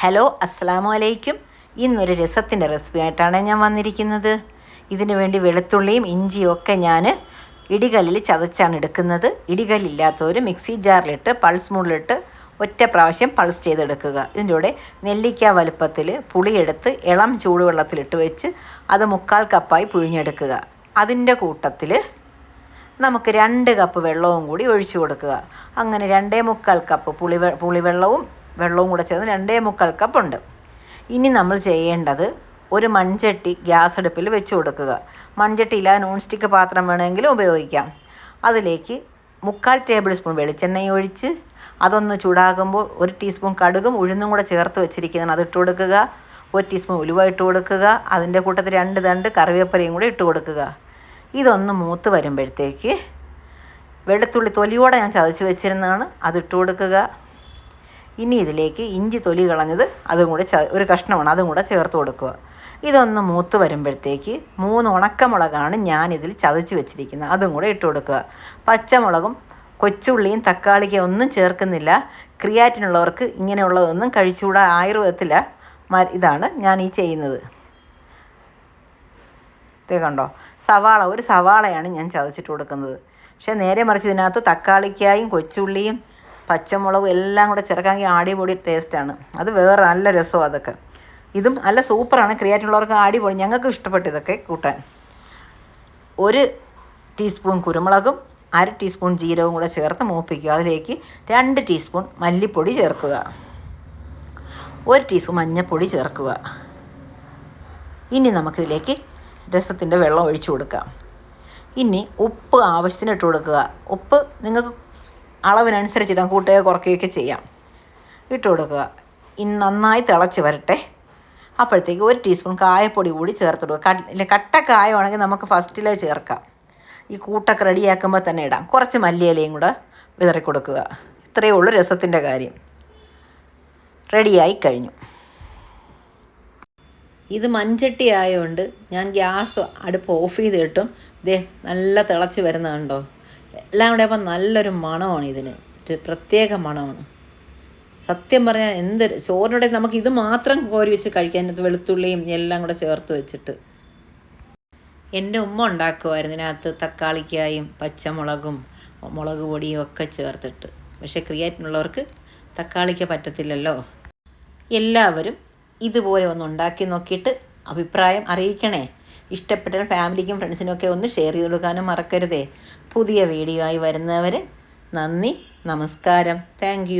Hello അസ്സാമു അലൈക്കും ഇന്നൊരു രസത്തിന്റെ recipe ആയിട്ടാണ് ഞാൻ വന്നിരിക്കുന്നത്. ഇതിനു വേണ്ടി വെളുത്തുള്ളിയും ഇഞ്ചിയും ഒക്കെ ഞാൻ ഇടികല്ലിൽ ചതച്ചാണ് എടുക്കുന്നത്. ഇടികല്ലില്ലാത്തവർ മിക്സി ജാറിലിട്ട് പൾസ് മൂടിലിട്ട് ഒറ്റ പ്രാവശ്യം പൾസ് ചെയ്തെടുക്കുക. ഇതിന്റെ കൂടെ നെല്ലിക്ക വലുപ്പത്തിൽ പുളിയെടുത്ത് ഇളം ചൂടുവെള്ളത്തിലിട്ട് വെച്ച് അത് മുക്കാൽ കപ്പായി പുഴിഞ്ഞെടുക്കുക അതിന്റെ കൂട്ടത്തിൽ നമുക്ക് രണ്ട് കപ്പ് വെള്ളവും കൂടി ഒഴിച്ചു കൊടുക്കുക. അങ്ങനെ രണ്ടേ മുക്കാൽ കപ്പ് പുളി പുളിവെള്ളവും വെള്ളവും കൂടെ ചേർന്ന് രണ്ടേ മുക്കാൽ കപ്പ് ഉണ്ട്. ഇനി നമ്മൾ ചെയ്യേണ്ടത് ഒരു മൺചട്ടി ഗ്യാസ് അടുപ്പിൽ വെച്ച് കൊടുക്കുക. മൺചട്ടി ഇല്ലാതെ നോൺ സ്റ്റിക്ക് പാത്രം വേണമെങ്കിലും ഉപയോഗിക്കാം. അതിലേക്ക് മുക്കാൽ ടേബിൾ സ്പൂൺ വെളിച്ചെണ്ണയും ഒഴിച്ച് അതൊന്ന് ചൂടാകുമ്പോൾ ഒരു ടീസ്പൂൺ കടുകും ഉഴുന്നും കൂടെ ചേർത്ത് വെച്ചിരിക്കുന്നതാണ്. അത് ഇട്ട് കൊടുക്കുക. ഒരു ടീസ്പൂൺ ഉലുവ ഇട്ട് കൊടുക്കുക. അതിന്റെ കൂട്ടത്തിൽ രണ്ട് തണ്ട് കറിവേപ്പിലയും കൂടി ഇട്ട് കൊടുക്കുക. ഇതൊന്ന് മൂത്ത് വരുമ്പോഴത്തേക്ക് വെളുത്തുള്ളി തൊലിയോടെ ഞാൻ ചതച്ച് വെച്ചിരുന്നതാണ്. അതിട്ട് കൊടുക്കുക. ഇനി ഇതിലേക്ക് ഇഞ്ചി തൊലി കളഞ്ഞത് അതും കൂടെ ഒരു കഷ്ണമാണ് അതും കൂടെ ചേർത്ത് കൊടുക്കുക. ഇതൊന്ന് മൂത്ത് വരുമ്പോഴത്തേക്ക് മൂന്ന് ഉണക്കമുളകാണ് ഞാൻ ഇതിൽ ചതച്ച് വെച്ചിരിക്കുന്നത് അതും കൂടെ ഇട്ട് കൊടുക്കുക. പച്ചമുളകും കൊച്ചുള്ളിയും തക്കാളിക്കും ഒന്നും ചേർക്കുന്നില്ല. ക്രിയാറ്റിനുള്ളവർക്ക് ഇങ്ങനെയുള്ളതൊന്നും കഴിച്ചുകൂടാ ആയുർവേദത്തില ഇതാണ് ഞാൻ ഈ ചെയ്യുന്നത്. ഇതേ കണ്ടോ? സവാള ഒരു സവാളയാണ് ഞാൻ ചതച്ചിട്ട് കൊടുക്കുന്നത്. പക്ഷേ നേരെ മറിച്ച് ഇതിനകത്ത് തക്കാളിക്കായും കൊച്ചുള്ളിയും പച്ചമുളകും എല്ലാം കൂടെ ചേർക്കാമെങ്കിൽ ആടിപൊടി ടേസ്റ്റാണ് അത് വേറെ നല്ല രസമാണ് അതൊക്കെ. ഇതും നല്ല സൂപ്പറാണ് ക്രിയാറ്റിനുള്ളവർക്ക് ആടിപൊടി ഞങ്ങൾക്ക് ഇഷ്ടപ്പെട്ടു ഇതൊക്കെ കൂട്ടാൻ. ഒരു ടീസ്പൂൺ കുരുമുളകും അര ടീസ്പൂൺ ജീരകവും കൂടെ ചേർത്ത് മൂപ്പിക്കുക. അതിലേക്ക് രണ്ട് ടീസ്പൂൺ മല്ലിപ്പൊടി ചേർക്കുക. ഒരു ടീസ്പൂൺ മഞ്ഞൾപ്പൊടി ചേർക്കുക. ഇനി നമുക്കിതിലേക്ക് രസത്തിന്റെ വെള്ളം ഒഴിച്ചു കൊടുക്കാം. ഇനി ഉപ്പ് ആവശ്യത്തിന് ഇട്ട് കൊടുക്കുക. ഉപ്പ് നിങ്ങൾക്ക് അളവിനനുസരിച്ച് ഇടാം കൂട്ടുകയോ കുറയ്ക്കുകയൊക്കെ ചെയ്യാം. ഇട്ട് കൊടുക്കുക. ഇനി നന്നായി തിളച്ച് വരട്ടെ. അപ്പോഴത്തേക്ക് ഒരു ടീസ്പൂൺ കായപ്പൊടി കൂടി ചേർത്ത് കൊടുക്കുക. കട്ട കായമാണെങ്കിൽ നമുക്ക് ഫസ്റ്റിലേ ചേർക്കാം. ഈ കൂട്ടൊക്കെ റെഡിയാക്കുമ്പോൾ തന്നെ ഇടാം. കുറച്ച് മല്ലിയിലയും കൂടെ വിതറി കൊടുക്കുക. ഇത്രയേ ഉള്ളൂ രസത്തിന്റെ കാര്യം. റെഡിയായി കഴിഞ്ഞു. ഇത് മൺചട്ടി ആയതുകൊണ്ട് ഞാൻ ഗ്യാസ് അടുപ്പ് ഓഫ് ചെയ്തിട്ടും ദേ നല്ല തിളച്ച് വരുന്നതുണ്ടോ എല്ലാം കൂടെ അപ്പം നല്ലൊരു മണമാണ് ഇതിന്. ഒരു പ്രത്യേക മണമാണ്. സത്യം പറഞ്ഞാൽ എന്ത് ചോറിനോടെ നമുക്ക് ഇത് മാത്രം കോരി വെച്ച് കഴിക്കാൻ വെളുത്തുള്ളിയും എല്ലാം കൂടെ ചേർത്ത് വെച്ചിട്ട്. എന്റെ ഉമ്മ ഉണ്ടാക്കുമായിരുന്നു ഇതിനകത്ത് തക്കാളിക്കായും പച്ചമുളകും മുളക് പൊടിയും ഒക്കെ ചേർത്തിട്ട്. പക്ഷേ ക്രിയേറ്റിനുള്ളവർക്ക് തക്കാളിക്ക പറ്റത്തില്ലല്ലോ. എല്ലാവരും ഇതുപോലെ ഒന്ന് ഉണ്ടാക്കി നോക്കിയിട്ട് അഭിപ്രായം അറിയിക്കണേ. ഇഷ്ടപ്പെട്ടാൽ ഫാമിലിക്കും ഫ്രണ്ട്സിനും ഒക്കെ ഒന്ന് ഷെയർ ചെയ്ത് കൊടുക്കാനും മറക്കരുതേ. പുതിയ വീഡിയോ ആയി വരുന്നവരെ നന്ദി നമസ്കാരം. താങ്ക്